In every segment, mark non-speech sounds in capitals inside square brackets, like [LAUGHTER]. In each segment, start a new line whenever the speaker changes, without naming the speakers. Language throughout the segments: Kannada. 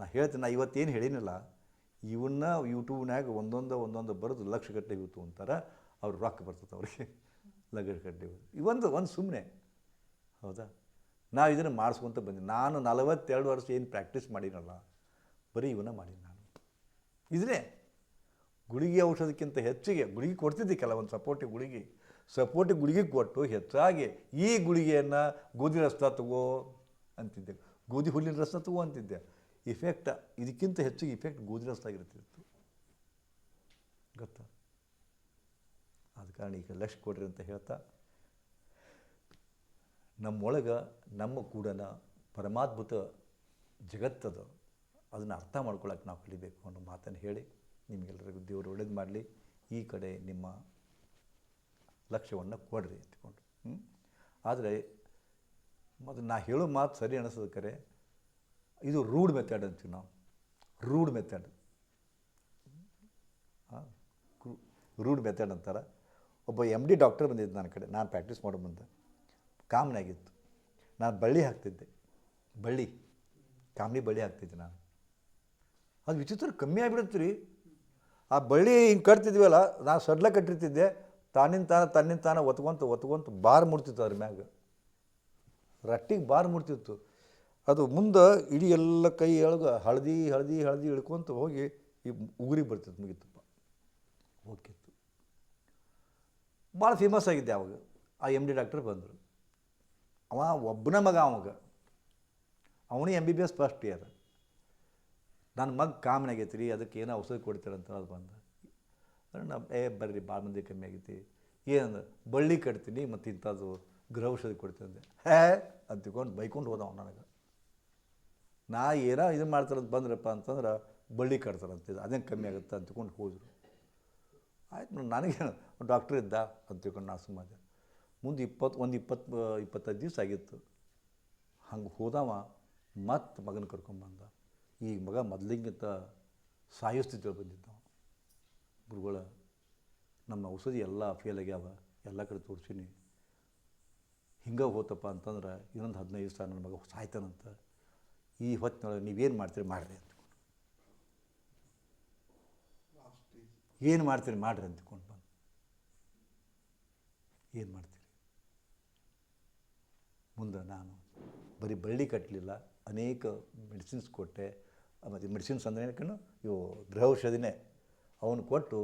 ನಾ ಹೇಳ್ತೀನಿ, ನಾ ಇವತ್ತೇನು ಹೇಳಿನಲ್ಲ. ಇವನ್ನ ಯೂಟ್ಯೂಬ್ನಾಗ ಒಂದೊಂದು ಒಂದೊಂದು ಬರೆದು ಲಕ್ಷ ಗಟ್ಟೆ ಇವತ್ತು ಅಂತಾರೆ, ಅವ್ರು ರೊಕ್ಕ ಬರ್ತದೆ ಅವ್ರಿಗೆ. [LAUGHS] ಲಗಡ್ ಗಟ್ಟಲೆ ಇವೊಂದು ಒಂದು ಸುಮ್ಮನೆ ಹೌದಾ? ನಾವು ಇದನ್ನು ಮಾಡಿಸ್ಕೊಂತ ಬಂದೆ ನಾನು ನಲವತ್ತೆರಡು ವರ್ಷ ಏನು ಪ್ರಾಕ್ಟೀಸ್ ಮಾಡಿನಲ್ಲ, ಬರೀ ಇವನ್ನ ಮಾಡೀನಿ ನಾನು. ಇದನ್ನೇ ಗುಳಿಗೆ ಔಷಧಕ್ಕಿಂತ ಹೆಚ್ಚಿಗೆ, ಗುಳಿಗೆ ಕೊಡ್ತಿದ್ದೆ ಕೆಲವೊಂದು ಸಪೋರ್ಟಿವ್ ಗುಳಿಗೆ. ಸಪೋರ್ಟಿವ್ ಗುಳಿಗೆ ಕೊಟ್ಟು ಹೆಚ್ಚಾಗಿ ಈ ಗುಳಿಗೆಯನ್ನು ಗೋಧಿ ರಸ ತಗೋ ಅಂತಿದ್ದೆ. ಗೋಧಿ ಹುಲ್ಲಿನ ರಸ ತಗೋ ಅಂತಿದ್ದೆ. ಇಫೆಕ್ಟ್ ಇದಕ್ಕಿಂತ ಹೆಚ್ಚಿಗೆ ಇಫೆಕ್ಟ್ ಗೋಧಿ ರಸದಾಗಿರ್ತಿತ್ತು ಗೊತ್ತಾ? ಆದ ಕಾರಣ ಈಗ ಲಕ್ಷ ಕೊಡ್ರಿ ಅಂತ ಹೇಳ್ತಾ, ನಮ್ಮೊಳಗೆ ನಮ್ಮ ಕೂಡನ ಪರಮಾದ್ಭುತ ಜಗತ್ತದ ಅದನ್ನು ಅರ್ಥ ಮಾಡ್ಕೊಳಕ್ಕೆ ನಾವು ಕಲಿಬೇಕು ಅನ್ನೋ ಮಾತನ್ನು ಹೇಳಿ ನಿಮಗೆಲ್ಲರಿಗೂ ದೇವರು ಒಳ್ಳೇದು ಮಾಡಲಿ. ಈ ಕಡೆ ನಿಮ್ಮ ಲಕ್ಷ್ಯವನ್ನು ಕೊಡ್ರಿ ಅಂತಕೊಂಡು ಆದರೆ ಮತ್ತು ನಾ ಹೇಳೋ ಮಾತು ಸರಿ ಅನಿಸೋದು ಕರೆ ಇದು ರೂಡ್ ಮೆಥಡ್ ಅಂತೀವಿ ನಾವು. Rude method. ರೂಡ್ ಮೆಥಡ್ ಅಂತಾರೆ. ಒಬ್ಬ ಎಂ ಡಿ ಡಾಕ್ಟರ್ ಬಂದಿದ್ದು ನನ್ನ ಕಡೆ. ನಾನು ಪ್ರಾಕ್ಟೀಸ್ ಮಾಡೋ ಮುಂದೆ. ಕಾಮನಾಗಿತ್ತು ನಾನು ಬಳ್ಳಿ ಹಾಕ್ತಿದ್ದೆ. ಬಳ್ಳಿ. ಕಾಮನಿ ಬಳ್ಳಿ ಹಾಕ್ತಿದ್ದೆ ನಾನು. ಅದು ವಿಚಿತ್ರ ಕಮ್ಮಿ ಆಗಿಬಿಡುತ್ತೆ ರೀ. ಆ ಬಳ್ಳಿ ಹಿಂಗೆ ಕಟ್ತಿದ್ವಲ್ಲ, ನಾನು ಸಡ್ಲ ಕಟ್ಟಿರ್ತಿದ್ದೆ. ತಾನಿನ ತಾನ ತನ್ನಿಂದ ತಾನ ಒತ್ಕೊಂತ ಒತ್ಕೊಂತ ಬಾರ್ ಮುಡ್ತಿತ್ತು ಅದ್ರ ಮ್ಯಾಗ. ರಟ್ಟಿಗೆ ಬಾರ್ ಮುಡ್ತಿತ್ತು. ಅದು ಮುಂದೆ ಇಡೀ ಎಲ್ಲ ಕೈ ಒಳಗೆ ಹಳದಿ ಹಳದಿ ಹಳದಿ ಇಳ್ಕೊಂತ ಹೋಗಿ ಈ ಉಗುರಿಗೆ ಬರ್ತಿತ್ತು ಮುಗಿತಪ್ಪ ಹೋಗಿತ್ತು ಭಾಳ ಫೇಮಸ್ ಆಗಿದ್ದೆ ಅವಾಗ. ಆ ಎಂ ಡಿ ಡಾಕ್ಟರ್ ಬಂದರು. ಅವ ಒಬ್ಬನ ಮಗ ಅವಾಗ. ಅವನು M B B S first year ನನ್ನ ಮಗ ಕಾಮನ್ ಆಗೈತಿ ರೀ, ಅದಕ್ಕೆ ಏನೋ ಔಷಧಿ ಕೊಡ್ತೀರಂತ ಅದು ಬಂದ. ನಾ, ಏ, ಬರ್ರಿ, ಭಾಳ ಮಂದಿ ಕಮ್ಮಿ ಆಗೈತಿ. ಏನಂದ್ರೆ ಬಳ್ಳಿ ಕಟ್ತೀನಿ ಮತ್ತು ಇಂಥದ್ದು ಗೃಹ ಔಷಧಿ ಕೊಡ್ತೀನಿ ಅಂದೆ. ಹೇ? ಅಂತ ತಿಳ್ಕೊಂಡು ಬೈಕೊಂಡು ಹೋದವ ನನಗೆ. ನಾ ಏನೋ ಇದು ಮಾಡ್ತಾರಂತ ಬಂದ್ರಪ್ಪ ಅಂತಂದ್ರೆ ಬಳ್ಳಿ ಕಟ್ತಾರಂತ ಅದೇನು ಕಮ್ಮಿ ಆಗುತ್ತೆ ಅಂತ ತಿಳ್ಕೊಂಡು ಹೋದರು. ಆಯ್ತು ನನಗೆ ಡಾಕ್ಟ್ರ್ ಇದ್ದ ಅಂತ ತಿಳ್ಕೊಂಡು ನಾ ಸುಮ್ಮನೆ ಮುಂದೆ ಇಪ್ಪತ್ತು ಒಂದು ಇಪ್ಪತ್ತು ಇಪ್ಪತ್ತೈದು ದಿವಸ ಆಗಿತ್ತು. ಹಂಗೆ ಹೋದವ, ಮತ್ತೆ ಮಗನ ಕರ್ಕೊಂಬಂದ ಈ ಮಗ ಮೊದಲಿಗಿಂತ ಸಾಯೋ ಸ್ಥಿತಿಯಲ್ಲಿ ಬಂದಿದ್ದ ಗುರುಗಳ, ನಮ್ಮ ಔಷಧಿ ಎಲ್ಲ ಫೇಲ್ ಆಗ್ಯಾವ, ಎಲ್ಲ ಕಡೆ ತೋರಿಸೀನಿ. ಹಿಂಗೆ ಹೋತಪ್ಪ ಅಂತಂದ್ರೆ ಇನ್ನೊಂದು ಹದಿನೈದು ದಿವಸ ನನ್ನ ಮಗ ಸಾಯ್ತಾನಂತ ಈ ಹೊತ್ತಿನೊಳಗೆ ನೀವೇನು ಮಾಡ್ತೀರಿ? ಮಾಡಿರಿ ಅಂತ ಏನು ಮಾಡ್ತೀರಿ? ಮಾಡಿರಿ ಅಂದ್ಕೊಂಡು ಬಂದು. ಏನು ಮಾಡ್ತೀರಿ? ಮುಂದೆ ನಾನು ಬರೀ ಬಳ್ಳಿ ಕಟ್ಟಲಿಲ್ಲ ಅನೇಕ ಮೆಡಿಸಿನ್ಸ್ ಕೊಟ್ಟೆ. ಮತ್ತು ಮೆಡಿಸಿನ್ಸ್ ಅಂದರೆ ಏನಕ್ಕೂ ಇವು ಗೃಹ ಔಷಧಿನೇ ಅವನು ಕೊಟ್ಟು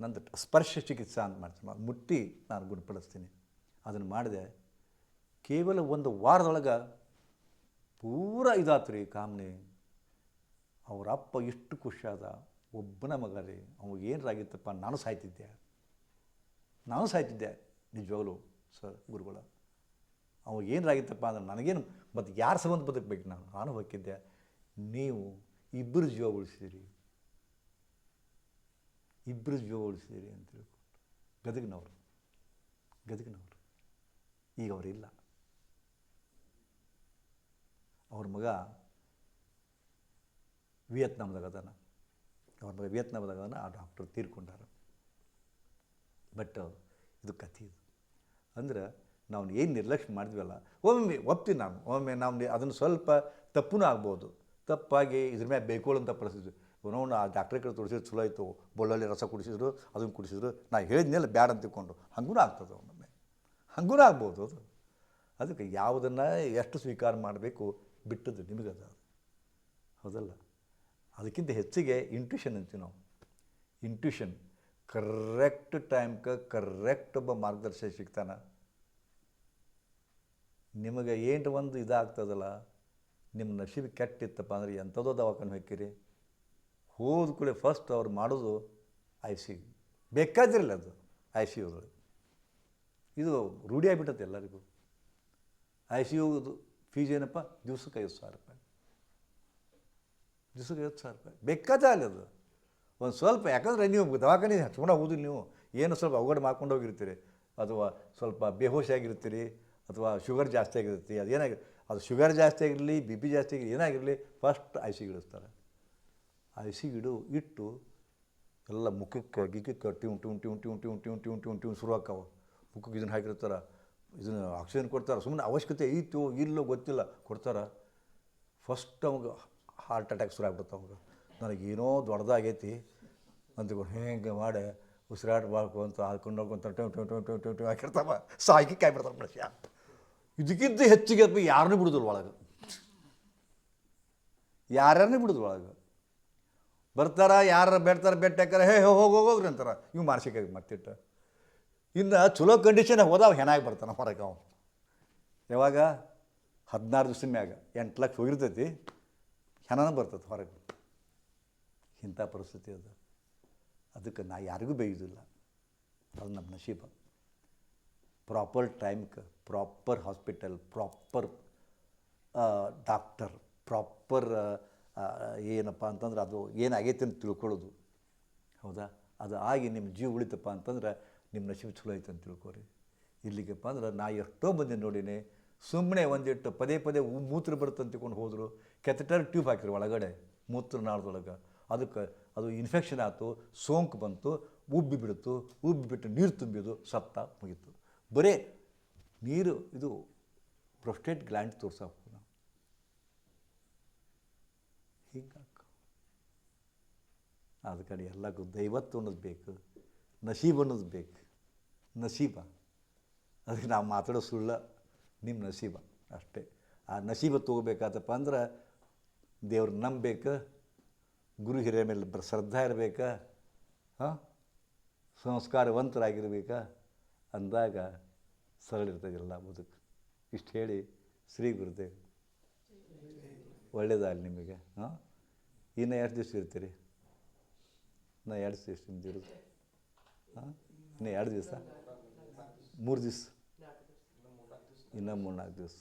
ನಂದು ಸ್ಪರ್ಶ ಚಿಕಿತ್ಸೆ ಅಂತ ಮಾಡ್ತೀನಿ. ಮುಟ್ಟಿ ನಾನು ಗುಣಪಡಿಸ್ತೀನಿ. ಅದನ್ನು ಮಾಡಿದೆ. ಕೇವಲ ಒಂದು ವಾರದೊಳಗೆ ಪೂರ ಇದಾತು ರೀ ಕಾಮನೆ. ಅವರ ಅಪ್ಪ ಇಷ್ಟು ಖುಷಿಯಾದ. ಒಬ್ಬನ ಮಗ ರೀ ಅವಾಗ ಏನರಾಗಿತ್ತಪ್ಪ ನಾನು ಸಾಯ್ತಿದ್ದೆ. ನಾನು ಸಾಯ್ತಿದ್ದೆ ನಿಜವಾಗಲೂ ಸರ್ ಗುರುಗಳ. ಅವಾಗ ಏನಾಗಿತ್ತಪ್ಪ ಅಂದ್ರೆ ನನಗೇನು ಮತ್ತು ಯಾರ ಸಂಬಂಧ ಬದುಕಬೇಕು ನಾನು? ನಾನು ಹೋಗಿದ್ದೆ ನೀವು ಇಬ್ಬರು ಜೀವ ಉಳಿಸಿರಿ ಇಬ್ಬರು ಜೀವ ಉಳಿಸಿರಿ ಅಂತ ತಿಳ್ಕೊಂಡು. ಗದಗಿನವರು. ಗದಗಿನವರು. ಈಗ ಅವರಿಲ್ಲ. ಅವ್ರ ಮಗ ವಿಯತ್ನಾಮ್ದಾಗ ಅದಾನ. ಅವ್ರ ಮಗ ವಿಯತ್ನಾಮ್ದಾಗ ಅದಾನ, ಆ ಡಾಕ್ಟರ್ ತೀರ್ಕೊಂಡಾರ. ಬಟ್ ಇದು ಕಥೆ ಇದು. ಅಂದ್ರೆ ನಾವು ಏನು ನಿರ್ಲಕ್ಷ್ಯ ಮಾಡಿದ್ವಲ್ಲ, ಒಮ್ಮೆ ಒಪ್ತೀನಿ ನಾನು, ಒಮ್ಮೆ ನಾವು ಅದನ್ನು ಸ್ವಲ್ಪ ತಪ್ಪುನೂ ಆಗ್ಬೋದು. ತಪ್ಪಾಗಿ ಇದ್ರ ಮೇಲೆ ಬೇಕೋಳಂತ ಪರಿಸ್ಥಿತಿ. ನೋಡೋಣ ಆ ಡಾಕ್ಟ್ರ್ ಕಡೆ ತೋರಿಸಿದ್ರು ಚಲೋ ಆಯಿತು ಬೊಳ್ಳಲ್ಲಿ ರಸ ಕುಡಿಸಿದ್ರು, ಅದನ್ನು ಕುಡಿಸಿದ್ರು, ನಾ ಹೇಳಿದ್ನೆಲ್ಲ ಬ್ಯಾಡ ಅಂತ ತಿಳ್ಕೊಂಡು ಹಂಗೂ ಆಗ್ತದೆ ಒಮ್ಮೊಮ್ಮೆ ಹಂಗೂ ಆಗ್ಬೋದು ಅದು. ಅದಕ್ಕೆ ಯಾವುದನ್ನು ಎಷ್ಟು ಸ್ವೀಕಾರ ಮಾಡಬೇಕು ಬಿಟ್ಟದ್ದು ನಿಮಗದ? ಹೌದಲ್ಲ? ಅದಕ್ಕಿಂತ ಹೆಚ್ಚಿಗೆ ಇಂಟ್ಯೂಷನ್ ಅಂತೀವಿ ನಾವು. ಇಂಟ್ಯೂಷನ್ ಕರೆಕ್ಟ್ ಟೈಮ್ಗೆ ಕರೆಕ್ಟ್ ಒಬ್ಬ ಮಾರ್ಗದರ್ಶಕ ಸಿಗ್ತಾನೆ. ನಿಮಗೆ ಏನು ಒಂದು ಇದಾಗ್ತದಲ್ಲ, ನಿಮ್ಮ ನಶೀಬ್ ಕೆಟ್ಟಿತ್ತಪ್ಪ ಅಂದ್ರೆ ಎಂಥದೋ ದವಾಖಾನೆ ಹೋಗ್ತೀರಿ. ಹೋದ ಕೂಡ ಫಸ್ಟ್ ಅವ್ರು ಮಾಡೋದು ಐ ಸಿ ಬೇಕಾದಿರಲ್ಲ ಅದು ಐ ಸಿ ಯುಗಳು ಇದು ರೂಢಿ ಆಗಿಬಿಟ್ಟತ್ತೆ ಎಲ್ಲರಿಗೂ. ಐ ಸಿ ಯುದು ಫೀಸ್ ಏನಪ್ಪ ದಿವ್ಸಕ್ಕೆ ಐದು ಸಾವಿರ ರೂಪಾಯಿ ದಿವ್ಸಕ್ಕೆ ಐವತ್ತು ಸಾವಿರ ರೂಪಾಯಿ ಬೇಕಾದ ಅಲ್ಲಿ ಅದು ಒಂದು ಸ್ವಲ್ಪ ಯಾಕಂದರೆ ನೀವು ದವಾಖಾನೆ ಹಚ್ಕೊಂಡು ಹೋಗೋದಿಲ್ಲ ನೀವು ಏನು ಸ್ವಲ್ಪ ಅವಘಡ ಮಾಡ್ಕೊಂಡು ಹೋಗಿರ್ತೀರಿ ಅಥವಾ ಸ್ವಲ್ಪ ಬೇಹೋಶ್ ಆಗಿರ್ತೀರಿ ಅಥವಾ ಶುಗರ್ ಜಾಸ್ತಿ ಆಗಿರುತ್ತೆ ಅದು ಏನಾಗಿ ಅದು ಶುಗರ್ ಜಾಸ್ತಿ ಆಗಿರಲಿ ಬಿ ಪಿ ಜಾಸ್ತಿ ಆಗಿರಲಿ ಏನಾಗಿರಲಿ ಫಸ್ಟ್ ಐ ಸಿ ಇಡಿಸ್ತಾರೆ ಐ ಸಿ ಇಡು ಇಟ್ಟು ಎಲ್ಲ ಮುಖಕ್ಕೆ ಗಿಕ್ಕಕ್ಕೆ ಟ್ಯೂನ್ ಟ್ಯೂನ್ ಟ್ಯೂನ್ ಟ್ಯೂನ್ ಟ್ಯೂನ್ ಟ್ಯೂನ್ ಟ್ಯೂನ್ ಟ್ಯೂನ್ ಟ್ಯೂನ್ ಶುರು ಆಕ್ಕಾವ ಮುಖಕ್ಕೆ ಇದನ್ನು ಹಾಕಿರ್ತಾರೆ ಇದನ್ನು ಆಕ್ಸಿಜನ್ ಕೊಡ್ತಾರೆ. ಸುಮ್ಮನೆ ಅವಶ್ಯಕತೆ ಐತೋ ಇಲ್ಲೋ ಗೊತ್ತಿಲ್ಲ. ಕೊಡ್ತಾರೆ. ಫಸ್ಟ್ ಅವಾಗ ಹಾರ್ಟ್ ಅಟ್ಯಾಕ್ ಶುರು ಆಗ್ಬಿಡ್ತು ನನಗೆ ನನಗೇನೋ ದೊಡ್ಡದಾಗೈತಿ. ಅಂದ್ಕೊಂಡು ಹೆಂಗೆ ಮಾಡಿ? ಉಸಿರಾಟ ಮಾಡ್ಕೊಂತ ಹಾಕೊಂಡು ಹೋಗ್ಕೊಂತ ಟು ಟು ಟು ಟು ಟು ಟು ಹಾಕಿರ್ತಾವ. ಸಾಯ್ಕಿ ಕಾಯ್ಬಿಡ್ತಾವ ಮನುಷ್ಯ. ಇದಕ್ಕಿಂತ ಹೆಚ್ಚಿಗೆ ಅದು ಯಾರನ್ನೂ ಬಿಡುದಿಲ್ಲ ಒಳಗೆ. ಯಾರ್ಯಾರನ್ನೂ ಬಿಡುದು ಒಳಗೆ. ಬರ್ತಾರ ಯಾರು ಬೇಡ್ತಾರೆ, ಬೆಟ್ಟ ಹಾಕ್ತಾರೆ ಹೇ ಹೋಗಿ ಹೋಗೋಗ್ರಿ ಅಂತಾರ. ಇವು ಮಾನಸಿಕ ಮತ್ತಿಟ್ಟು. ಇನ್ನು ಚಲೋ ಕಂಡೀಷನ್ ಹೋದಾವ, ಹೆಣಾಗಿ ಬರ್ತಾನೆ ಹೊರಗೆ ಅವ. ಯಾವಾಗ? ಹದಿನಾರು ದಿವಸ ಮ್ಯಾಗ. ಎಂಟು ಲಕ್ಷ ಹೋಗಿರ್ತೈತಿ, ಹೆಣನ ಬರ್ತೈತಿ ಹೊರಗೆ. ಇಂಥ ಪರಿಸ್ಥಿತಿ ಅದು. ಅದಕ್ಕೆ ನಾ ಯಾರಿಗೂ ಬೇಯುವುದಿಲ್ಲ ಅದು ನಮ್ಮ ನಶೀಬ. ಪ್ರಾಪರ್ ಟೈಮ್ಗೆ proper hospital, proper doctor, proper ಏನಪ್ಪ ಅಂತಂದ್ರೆ ಅದು ಏನಾಗೈತೆ ಅಂತ ತಿಳ್ಕೊಳ್ಳೋದು. ಹೌದಾ? ಅದು ಆಗಿ ನಿಮ್ಮ ಜೀವ ಉಳಿತಪ್ಪ ಅಂತಂದ್ರೆ ನಿಮ್ಮ ನಶೀಬ್ ಚಲೋ ಐತೆ ಅಂತ ತಿಳ್ಕೊರಿ. ಇಲ್ಲಿಗಪ್ಪ ಅಂದ್ರೆ ನಾ ಎಷ್ಟೋ ಮಂದಿ ನೋಡಿನಿ ಸುಮ್ಮನೆ ಒಂದಿಟ್ಟು ಪದೇ ಪದೇ ಮೂತ್ರ ಬರುತ್ತೆ ತಿಳ್ಕೊಂಡು ಹೋದರು, ಕೆಥಟರ್ ಟ್ಯೂಬ್ ಹಾಕಿರಿ ಒಳಗಡೆ, ಮೂತ್ರ ನಾಳದೊಳಗೆ. ಅದಕ್ಕೆ ಅದು ಇನ್ಫೆಕ್ಷನ್ ಆಯಿತು, ಸೋಂಕು ಬಂತು, ಉಬ್ಬಿ ಬಿಡ್ತು, ಉಬ್ಬಿ ಬಿಟ್ಟು ನೀರು ತುಂಬಿದು ಸತ್ತ ಮುಗೀತು. ಬರೇ ನೀರು, ಇದು ಪ್ರೊಸ್ಟೇಟ್ ಗ್ಲ್ಯಾಂಡ್ ತೋರ್ಸಕ್ಕೆ ನಾವು. ಹಿಂಗೆ ಅದ ಕಡೆ ಎಲ್ಲಕ್ಕೂ ದೈವತ್ತು ಅನ್ನೋದು ಬೇಕು, ನಶೀಬ್ ಅನ್ನೋದು ಬೇಕು. ನಸೀಬ ಅದಕ್ಕೆ ನಾವು ಮಾತಾಡೋ ಸುಳ್ಳ ನಿಮ್ಮ ನಸೀಬ ಅಷ್ಟೇ. ಆ ನಸೀಬ ತೊಗೋಬೇಕಾತಪ್ಪ ಅಂದ್ರೆ ದೇವ್ರ ನಂಬಬೇಕು, ಗುರು ಹಿರಿಯ ಮೇಲೆ ಶ್ರದ್ಧಾ ಇರಬೇಕಾ, ಹಾಂ, ಸಂಸ್ಕಾರವಂತರಾಗಿರ್ಬೇಕಾ ಅಂದಾಗ ಸರಳ ಇರ್ತದಿಲ್ಲ ಬದುಕು. ಇಷ್ಟು ಹೇಳಿ ಶ್ರೀ ಗುರುದೇವ್. ಒಳ್ಳೇದಾಗಲಿ ನಿಮಗೆ, ಹಾಂ. ಇನ್ನು ಎರಡು ದಿವಸ ಇರ್ತೀರಿ? ನಾ ಎರಡು ದಿವಸ ನಿಮ್ದು ಹಾಂ, ಇನ್ನು ಎರಡು ದಿವಸ? ಮೂರು ದಿವಸ? ಇನ್ನೂ ಮೂರು ನಾಲ್ಕು ದಿವಸ.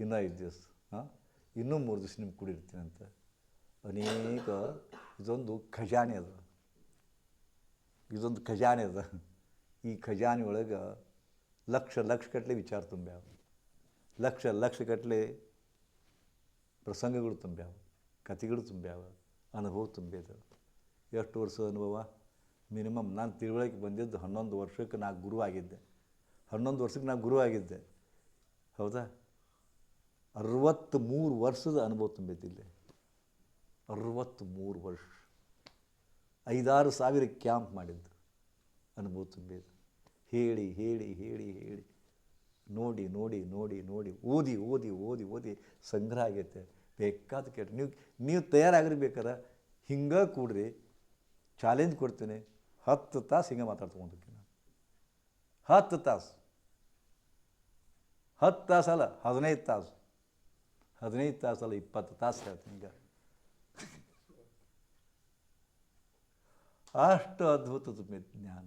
ಇನ್ನೂ ಐದು ದಿವಸ. ಹಾಂ? ಇನ್ನೂ ಮೂರು ದಿವಸ ನಿಮ್ಗೆ ಕುಡಿರ್ತೀನಿ ಅಂತ ಅನೇಕ ಇದೊಂದು ಖಜಾನೆ ಅದ. ಇದೊಂದು ಖಜಾನೆ ಅದ. ಈ ಖಜಾನೆ ಒಳಗೆ ಲಕ್ಷ ಲಕ್ಷ ಕಟ್ಲೆ ವಿಚಾರ ತುಂಬ್ಯಾವ ಲಕ್ಷ ಲಕ್ಷ ಕಟ್ಲೆ ಪ್ರಸಂಗಗಳು ತುಂಬ್ಯಾವ ಕಥೆಗಳು ತುಂಬ್ಯಾವ ಅನುಭವ ತುಂಬಿದ ಎಷ್ಟು ವರ್ಷದ ಅನುಭವ? ಮಿನಿಮಮ್ ನಾನು ತಿಳುವಳಿಕೆ ಬಂದಿದ್ದು ಹನ್ನೊಂದು ವರ್ಷಕ್ಕೆ ನಾ ಗುರು ಆಗಿದ್ದೆ. ಹನ್ನೊಂದು ವರ್ಷಕ್ಕೆ ನಾ ಗುರು ಆಗಿದ್ದೆ. ಹೌದಾ? ಅರವತ್ತ್ಮೂರು ವರ್ಷದ ಅನುಭವ ತುಂಬಿದ್ದಿಲ್ಲ ಅರವತ್ತು ಮೂರು ವರ್ಷ. ಐದಾರು ಸಾವಿರ ಕ್ಯಾಂಪ್ ಮಾಡಿದ್ದು ಅನುಭವ ತುಂಬಿದ್ದು. ಹೇಳಿ ಹೇಳಿ ಹೇಳಿ ಹೇಳಿ. ನೋಡಿ ನೋಡಿ ನೋಡಿ ನೋಡಿ, ಓದಿ ಓದಿ ಓದಿ ಓದಿ ಸಂಗ್ರಹ ಆಗೈತೆ. ಬೇಕಾದ ಕೇಳಿ. ನೀವು ನೀವು ತಯಾರಾಗಿರ್ಬೇಕಾರೆ ಹಿಂಗೆ ಕೂಡ್ರಿ. ಚಾಲೆಂಜ್ ಕೊಡ್ತೀನಿ. ಹತ್ತು ತಾಸು ಹಿಂಗೆ ಮಾತಾಡ್ಕೊಂಡು ನಾನು ಹತ್ತು ತಾಸು. ಹತ್ತು ತಾಸಲ್ಲ ಹದಿನೈದು ತಾಸು. ಹದಿನೈದು ತಾಸು ಅಲ್ಲ, ಇಪ್ಪತ್ತು ತಾಸು ಹೇಳ್ತೀನಿ ಈಗ. ಅಷ್ಟು ಅದ್ಭುತ ತುಂಬಿದ ಜ್ಞಾನ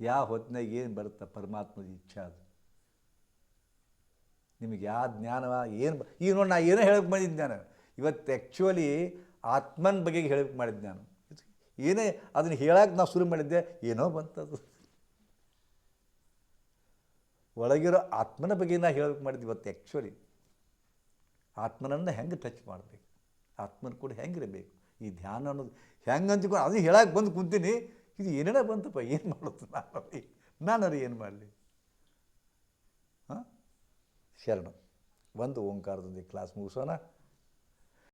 ಯಾವ ಹೊತ್ತಿನಾಗ ಏನು ಬರುತ್ತೆ? ಪರಮಾತ್ಮದ ಇಚ್ಛೆ ಅದು. ನಿಮಗೆ ಯಾವ ಜ್ಞಾನವ, ಏನು ಈಗ ನೋಡಿ ನಾ ಏನೋ ಹೇಳಕ್ಕೆ ಬಂದಿದ್ದೆ ನಾನು. ಇವತ್ತು ಆ್ಯಕ್ಚುಲಿ ಆತ್ಮನ ಬಗೆಗೆ ಹೇಳಕ್ಕೆ ಮಾಡಿದ್ದೆ ನಾನು. ಏನೇ ಅದನ್ನು ಹೇಳಕ್ಕೆ ನಾವು ಶುರು ಮಾಡಿದ್ದೆ, ಏನೋ ಬಂತದು. ಒಳಗಿರೋ ಆತ್ಮನ ಬಗ್ಗೆ ನಾ ಹೇಳಕ್ಕೆ ಮಾಡಿದ್ದು ಇವತ್ತು ಆ್ಯಕ್ಚುಲಿ ಆತ್ಮನನ್ನು ಹೆಂಗೆ ಟಚ್ ಮಾಡಬೇಕು? ಆತ್ಮನ ಕೂಡ ಹೆಂಗಿರಬೇಕು? ಈ ಧ್ಯಾನ ಅನ್ನೋದು ಹೆಂಗೆ ಅಂತಕೊಂಡು ಅದು ಹೇಳಕ್ಕೆ ಬಂದು ಕುಂತೀನಿ, ಇದು ಏನೇನೋ ಬಂತಪ್ಪ, ಏನು ಮಾಡೋದು ನಾನು ನಾನು ಏನು ಮಾಡಲಿ? ಹಾಂ? ಶರಣ, ಒಂದು ಓಂಕಾರದೊಂದಿಗೆ ಕ್ಲಾಸ್ ಮುಗಿಸೋಣ.